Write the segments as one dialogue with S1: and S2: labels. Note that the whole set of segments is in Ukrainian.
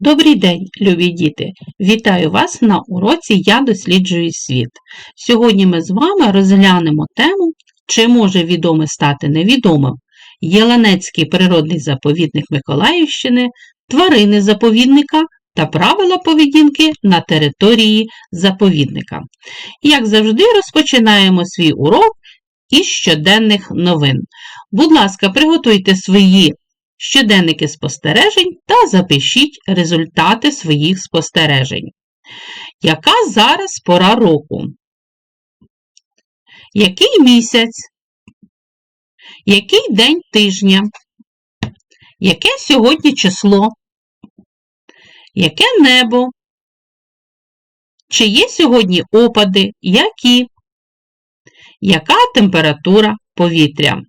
S1: Добрий день, любі діти! Вітаю вас на уроці Я досліджую світ. Сьогодні ми з вами розглянемо тему, чи може відоме стати невідомим Єланецький природний заповідник Миколаївщини, тварини заповідника та правила поведінки на території заповідника. Як завжди, розпочинаємо свій урок із щоденних новин. Будь ласка, приготуйте свої щоденники спостережень та запишіть результати своїх спостережень. Яка зараз пора року? Який місяць? Який день тижня? Яке сьогодні число? Яке небо? Чи є сьогодні опади? Які? Яка температура повітря?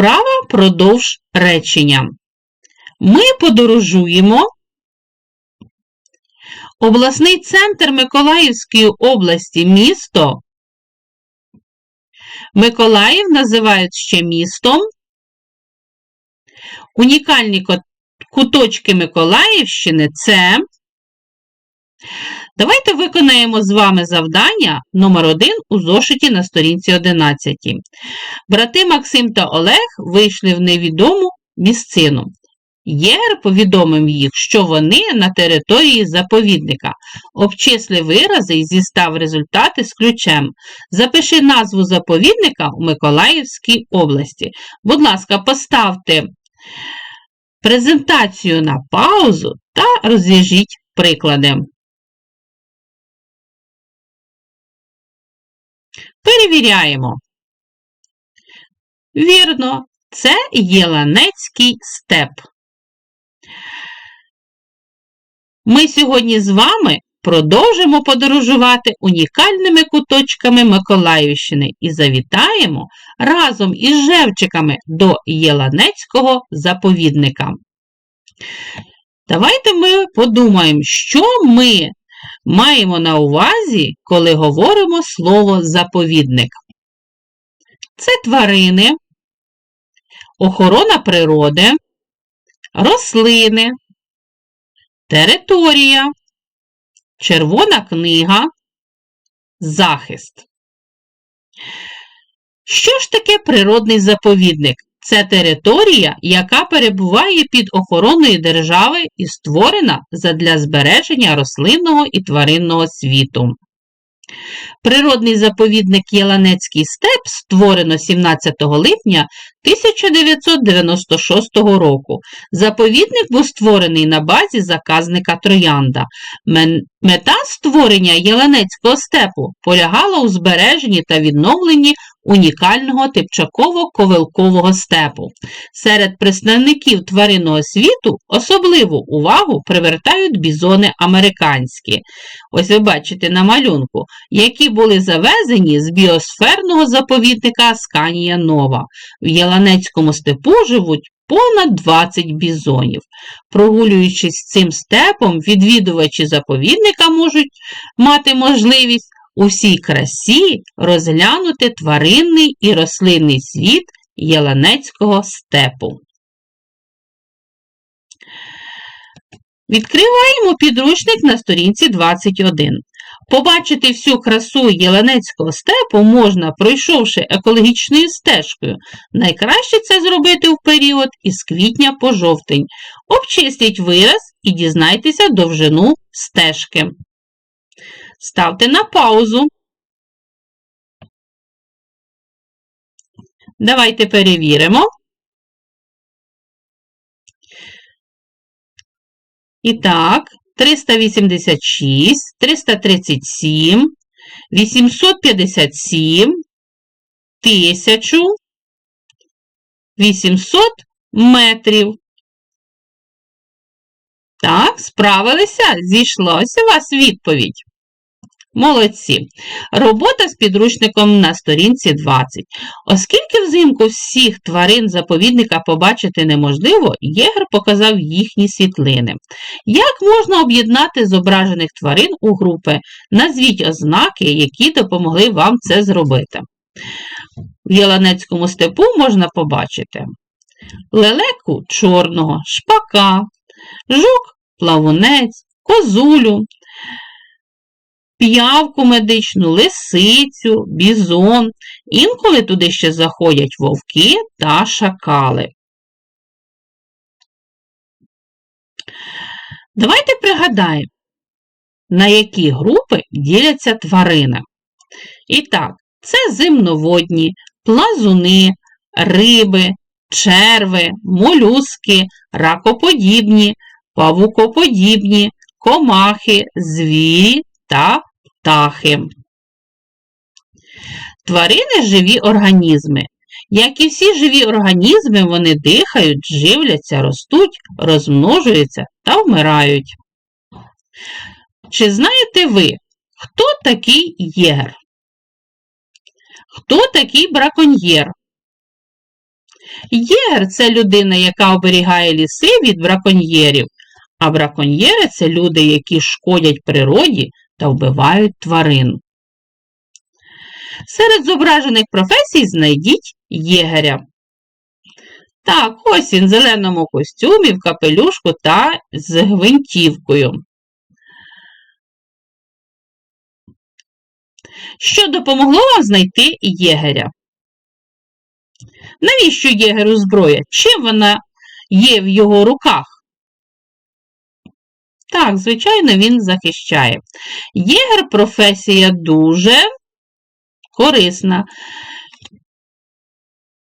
S1: Права продовж речення. Ми подорожуємо. Обласний центр Миколаївської області місто. Миколаїв називають ще містом. Унікальні куточки Миколаївщини це. Давайте виконаємо з вами завдання номер 1 у зошиті на сторінці 11. Брати Максим та Олег вийшли в невідому місцину. Єгер повідомив їх, що вони на території заповідника. Обчисли вирази і зістав результати з ключем. Запиши назву заповідника у Миколаївській області. Будь ласка, поставте презентацію на паузу та розв'яжіть приклади. Перевіряємо. Вірно, це Єланецький степ. Ми сьогодні з вами продовжимо подорожувати унікальними куточками Миколаївщини і завітаємо разом із Жевчиками до Єланецького заповідника. Давайте ми подумаємо, що ми маємо на увазі, коли говоримо слово заповідник. Це тварини, охорона природи, рослини, територія, червона книга, захист. Що ж таке природний заповідник? Це територія, яка перебуває під охороною держави і створена задля збереження рослинного і тваринного світу. Природний заповідник Єланецький степ створено 17 липня 1996 року. Заповідник був створений на базі заказника Троянда. Мета створення Єланецького степу полягала у збереженні та відновленні унікального типчаково-ковилкового степу. Серед представників тваринного світу особливу увагу привертають бізони американські. Ось ви бачите на малюнку, які були завезені з біосферного заповідника Сканія Нова. В Єланецькому степу живуть понад 20 бізонів. Прогулюючись цим степом, відвідувачі заповідника можуть мати можливість у всій красі розглянути тваринний і рослинний світ Єланецького степу. Відкриваємо підручник на сторінці 21. Побачити всю красу Єленецького степу можна, пройшовши екологічною стежкою. Найкраще це зробити в період із квітня по жовтень. Обчистіть вираз і дізнайтеся довжину стежки. Ставте на паузу. Давайте перевіримо. І так, 386, 337, 857, 1000, 800 метрів. Так, справилися? Зійшлося у вас відповідь. Молодці. Робота з підручником на сторінці 20. Оскільки взимку всіх тварин заповідника побачити неможливо, Єгер показав їхні світлини. Як можна об'єднати зображених тварин у групи? Назвіть ознаки, які допомогли вам це зробити. В Єланецькому степу можна побачити лелеку чорного, шпака, жук, плавунець, козулю, п'явку медичну, лисицю, бізон. Інколи туди ще заходять вовки та шакали. Давайте пригадаємо, на які групи діляться тварини. І так, це земноводні, плазуни, риби, черви, молюски, ракоподібні, павукоподібні, комахи, звірі та птахи. Тварини живі організми. Як і всі живі організми, вони дихають, живляться, ростуть, розмножуються та вмирають. Чи знаєте ви, хто такий єгер? Хто такий браконьєр? Єгер це людина, яка оберігає ліси від браконьєрів, а браконьєри це люди, які шкодять природі та вбивають тварин. Серед зображених професій знайдіть єгеря. Так, ось він в зеленому костюмі, в капелюшку та з гвинтівкою. Що допомогло вам знайти єгеря? Навіщо єгеру зброя? Чим вона є в його руках? Так, звичайно, він захищає. Єгер професія дуже корисна.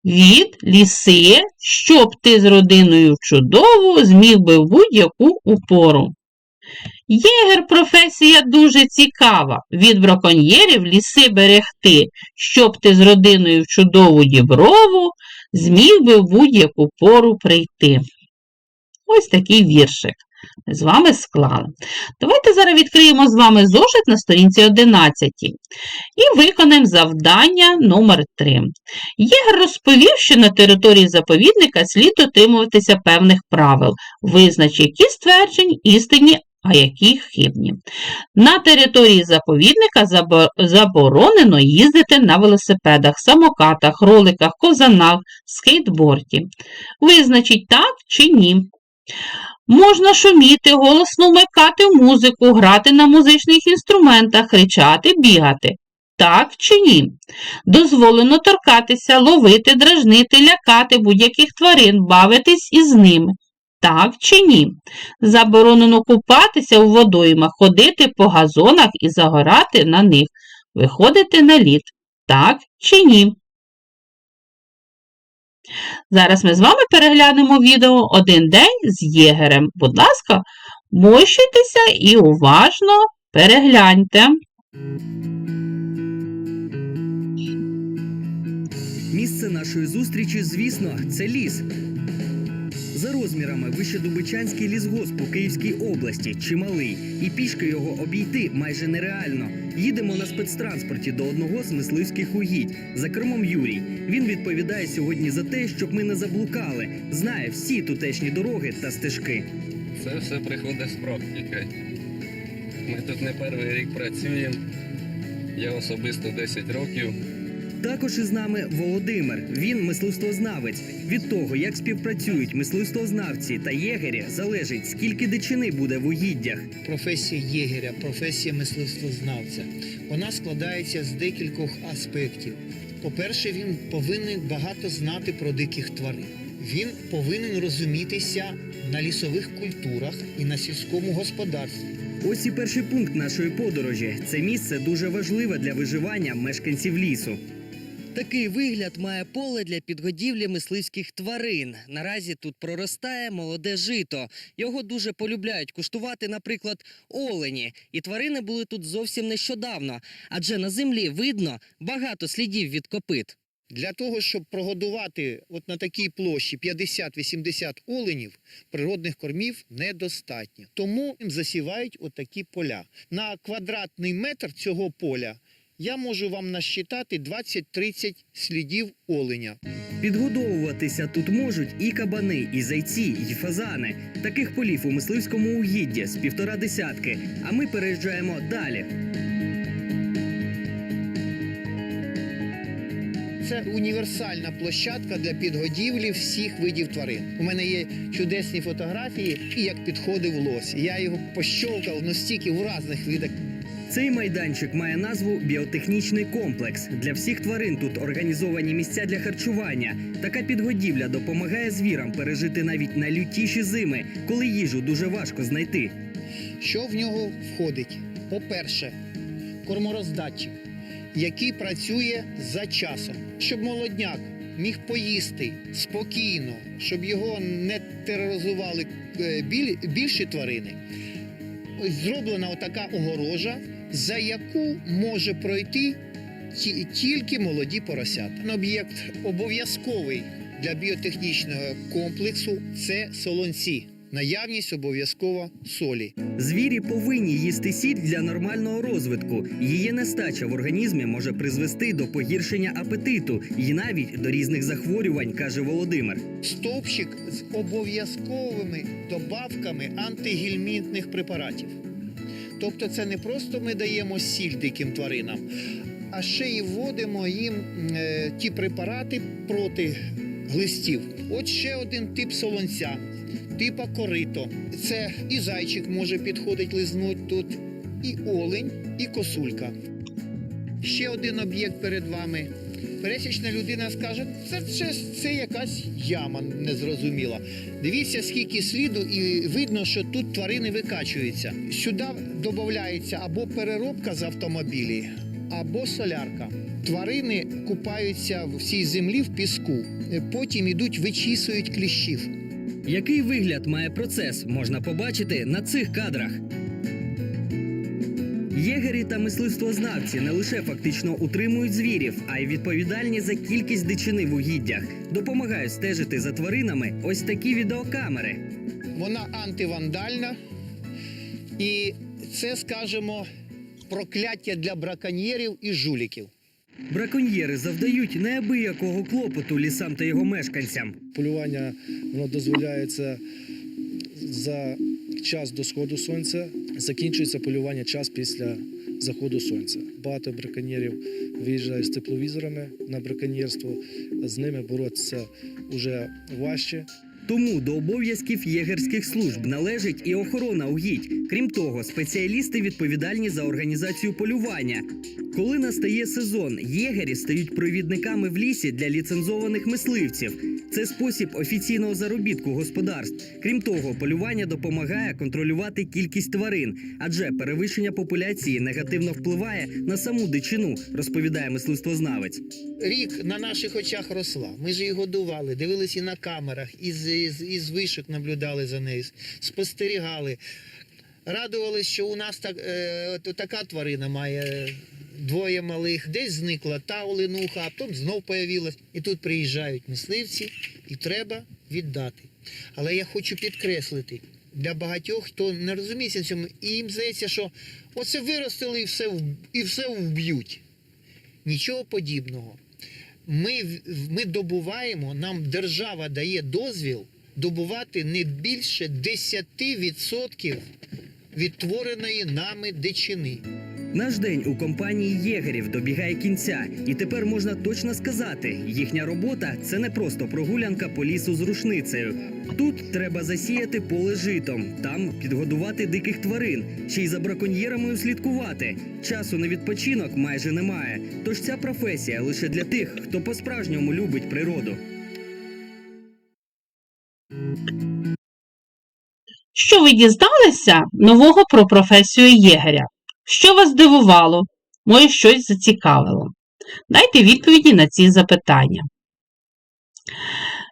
S1: Від ліси, щоб ти з родиною чудову зміг би в будь-яку упору. Єгер професія дуже цікава. Від браконьєрів ліси берегти, щоб ти з родиною в чудову діброву зміг би в будь-яку пору прийти. Ось такий віршик з вами склали. Давайте зараз відкриємо з вами зошит на сторінці 11 і виконаємо завдання номер 3 Єгер розповів, що на території заповідника слід дотримуватися певних правил, визнач, які стверджень істинні, а які хибні. На території заповідника заборонено їздити на велосипедах, самокатах, роликах, козанах, скейтборді. Визначіть так чи ні. Можна шуміти, голосно вмикати музику, грати на музичних інструментах, кричати, бігати. Так чи ні? Дозволено торкатися, ловити, дражнити, лякати будь-яких тварин, бавитись із ними. Так чи ні? Заборонено купатися у водоймах, ходити по газонах і загорати на них, виходити на лід. Так чи ні? Зараз ми з вами переглянемо відео «Один день з єгерем». Будь ласка, мощуйтеся і уважно перегляньте.
S2: Місце нашої зустрічі, звісно, це ліс. За розмірами Вищедубичанський лісгосп у Київській області чималий, і пішки його обійти майже нереально. Їдемо на спецтранспорті до одного з мисливських угідь. За кермом Юрій. Він відповідає сьогодні за те, щоб ми не заблукали. Знає всі тутешні дороги та стежки.
S3: Це все приходить з практики. Ми тут не перший рік працюємо. Я особисто 10 років.
S2: Також із нами Володимир. Він мисливствознавець. Від того, як співпрацюють мисливствознавці та єгері, залежить, скільки дичини буде в угіддях.
S4: професія єгеря, професія мисливствознавця. Вона складається з декількох аспектів. По-перше, він повинен багато знати про диких тварин. Він повинен розумітися на лісових культурах і на сільському господарстві.
S2: Ось і перший пункт нашої подорожі. Це місце дуже важливе для виживання мешканців лісу.
S5: Такий вигляд має поле для підгодівлі мисливських тварин. Наразі тут проростає молоде жито. Його дуже полюбляють куштувати, наприклад, олені. І тварини були тут зовсім нещодавно, адже на землі видно багато слідів від копит.
S4: Для того, щоб прогодувати от на такій площі 50-80 оленів, природних кормів недостатньо. Тому їм засівають отакі поля. На квадратний метр цього поля я можу вам насчитати 20-30 слідів оленя.
S2: Підгодовуватися тут можуть і кабани, і зайці, і фазани. Таких полів у мисливському угідді з півтора десятки. А ми переїжджаємо далі.
S4: Це універсальна площадка для підгодівлі всіх видів тварин. У мене є чудесні фотографії, і як підходив лось. Я його пощовкав настільки в різних видах.
S2: Цей майданчик має назву біотехнічний комплекс. Для всіх тварин тут організовані місця для харчування. Така підгодівля допомагає звірам пережити навіть найлютіші зими, коли їжу дуже важко знайти.
S4: Що в нього входить? По-перше, кормороздатчик, який працює за часом, щоб молодняк міг поїсти спокійно, щоб його не тероризували е, більші тварини. Зроблена отака огорожа, за яку може пройти ті- тільки молоді поросята. Об'єкт обов'язковий для біотехнічного комплексу це солонці. Наявність обов'язково солі.
S2: Звірі повинні їсти сіль для нормального розвитку. Її нестача в організмі може призвести до погіршення апетиту і навіть до різних захворювань, каже Володимир.
S4: стовпчик з обов'язковими добавками антигельмінтних препаратів. Тобто це не просто ми даємо сіль диким тваринам, а ще й вводимо їм е, ті препарати проти глистів. От ще один тип солонця, типа корито. Це і зайчик може підходить лизнуть тут, і олень, і косулька. Ще один об'єкт перед вами. Пересічна людина скаже, це, це, це якась яма незрозуміла. Дивіться, скільки сліду, і видно, що тут тварини викачуються. Сюди додається або переробка з автомобілів, або солярка. Тварини купаються в цій землі в піску, потім ідуть, вичісують кліщів.
S2: Який вигляд має процес, можна побачити на цих кадрах. Єгері та мисливствознавці не лише фактично утримують звірів, а й відповідальні за кількість дичини в угіддях. Допомагають стежити за тваринами ось такі відеокамери.
S4: Вона антивандальна, і це, скажімо, прокляття для браконьєрів і жуліків.
S2: Браконьєри завдають неабиякого клопоту лісам та його мешканцям.
S6: Полювання воно дозволяється за час до сходу сонця, закінчується полювання час після заходу сонця. Багато браконьєрів виїжджають з тепловізорами на браконьєрство, з ними боротися вже важче.
S2: Тому до обов'язків єгерських служб належить і охорона угідь. Крім того, спеціалісти відповідальні за організацію полювання. Коли настає сезон, єгері стають провідниками в лісі для ліцензованих мисливців. Це спосіб офіційного заробітку господарств. Крім того, полювання допомагає контролювати кількість тварин, адже перевищення популяції негативно впливає на саму дичину, розповідає мисливствознавець.
S4: Рік на наших очах росла. Ми ж її годували, дивилися на камерах, із, із, із вишок наблюдали за нею, спостерігали. Радувалися, що у нас так, е, така тварина має двоє малих, десь зникла та оленуха, а потім знов появилась. І тут приїжджають мисливці, і треба віддати. Але я хочу підкреслити для багатьох, хто не розуміється в цьому, і їм здається, що оце виростили і все, і все вб'ють. Нічого подібного. Ми, ми добуваємо, нам держава дає дозвіл добувати не більше 10% відтвореної нами дичини.
S2: Наш день у компанії єгерів добігає кінця, і тепер можна точно сказати, їхня робота це не просто прогулянка по лісу з рушницею. Тут треба засіяти поле житом, там підгодувати диких тварин, ще й за браконьєрами услідкувати. Часу на відпочинок майже немає. Тож ця професія лише для тих, хто по-справжньому любить природу.
S1: Що ви дізналися нового про професію єгеря? Що вас здивувало? Може, щось зацікавило? Дайте відповіді на ці запитання.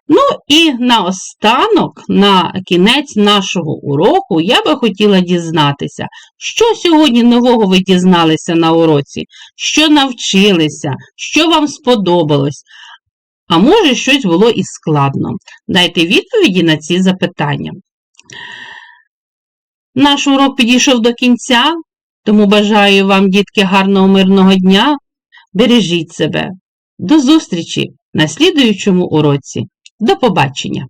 S1: Ну і наостанок, на кінець нашого уроку, я би хотіла дізнатися, що сьогодні нового ви дізналися на уроці, що навчилися, що вам сподобалось, а може, щось було і складно. Дайте відповіді на ці запитання. Наш урок підійшов до кінця, тому бажаю вам, дітки, гарного мирного дня. Бережіть себе. До зустрічі на слідуючому уроці. До побачення!